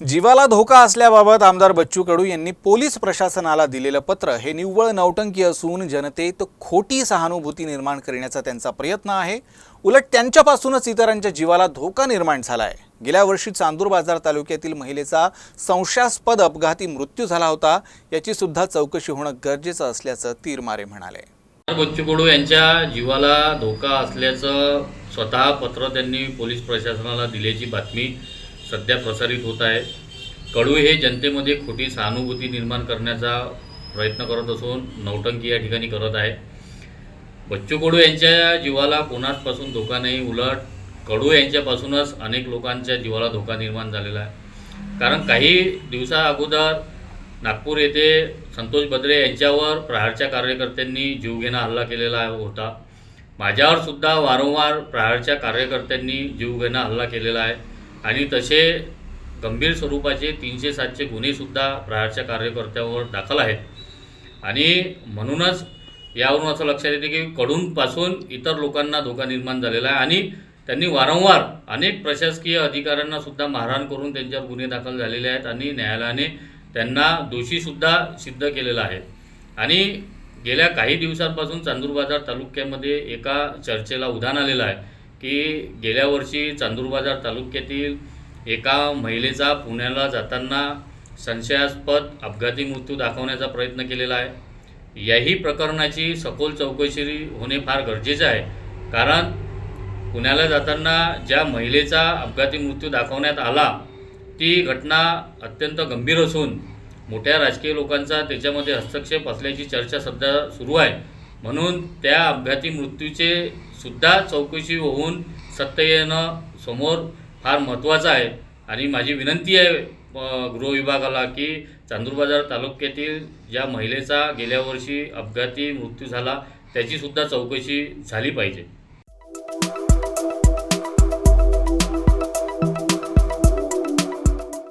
जीवाला धोका असल्याबाबत आमदार बच्चू कडू यांनी पोलीस प्रशासनाला दिलेलं पत्र हे निव्वळ नौटंकी असून जनतेत खोटी सहानुभूती निर्माण करण्याचा त्यांचा प्रयत्न आहे. उलट त्यांच्यापासूनच इतरांच्या जीवाला धोका निर्माण झाला आहे गेल्या वर्षी चांदूर बाजार तालुक्यातील महिलेचा संशयास्पद अपघाती मृत्यू झाला होता. याची सुद्धा चौकशी होणं गरजेचं असल्याचं तीरमारे म्हणाले. बच्चू कडू यांच्या जीवाला धोका असल्याचं स्वतः पत्र त्यांनी पोलीस प्रशासनाला दिल्याची बातमी सध्या प्रसारित होत आहे. कडू हे जनतेमध्ये खोटी सहानुभूती निर्माण करण्याचा प्रयत्न करत असून नौटंकी या ठिकाणी करत आहे. बच्चू कडू यांच्या जीवाला कोणाचपासून धोका नाही उलट कडू यांच्यापासूनच अनेक लोकांच्या जीवाला धोका निर्माण झालेला आहे. कारण काही दिवसा अगोदर नागपूर येथे संतोष बद्रे यांच्यावर प्रहारच्या कार्यकर्त्यांनी जीवघेणा हल्ला केलेला होता. माझ्यावर सुद्धा वारंवार प्रहारच्या कार्यकर्त्यांनी जीवघेणा हल्ला केलेला आहे. आणि तसे गंभीर स्वरूपाचे तीनशे सातशे गुन्हेसुद्धा प्रहारच्या कार्यकर्त्यावर दाखल आहेत. आणि म्हणूनच यावरून असं लक्षात येते की कडूनपासून इतर लोकांना धोका निर्माण झालेला आहे आणि त्यांनी वारंवार अनेक प्रशासकीय अधिकाऱ्यांना सुद्धा मारहाण करून त्यांच्यावर गुन्हे दाखल झालेले आहेत आणि न्यायालयाने त्यांना दोषीसुद्धा सिद्ध केलेला आहे. आणि गेल्या काही दिवसांपासून चांदूर बाजार तालुक्यामध्ये एका चर्चेला उधाण आलेलं आहे. की गेल्या वर्षी चांदूर बाजार तालुक्यातील एका महिलेचा पुण्याला जाताना संशयास्पद अपघाती मृत्यू दाखवण्याचा प्रयत्न केलेला आहे. याही प्रकरणाची सखोल चौकशी होणे फार गरजेचे आहे. कारण पुण्याला जाताना ज्या महिलेचा अपघाती मृत्यू दाखवण्यात आला ती घटना अत्यंत गंभीर असून मोठ्या राजकीय लोकांचा त्याच्यामध्ये हस्तक्षेप असल्याची चर्चा सध्या सुरू आहे. म्हणून त्या अपघाती मृत्यूचे सुद्धा चौकशी होऊन सत्य येणं समोर फार महत्त्वाचं आहे. आणि माझी विनंती आहे गृहविभागाला गृह विभागाला की चांदूर बाजार तालुक्यातील ज्या महिलेचा गेल्या वर्षी अपघाती मृत्यू झाला त्याचीसुद्धा चौकशी झाली पाहिजे.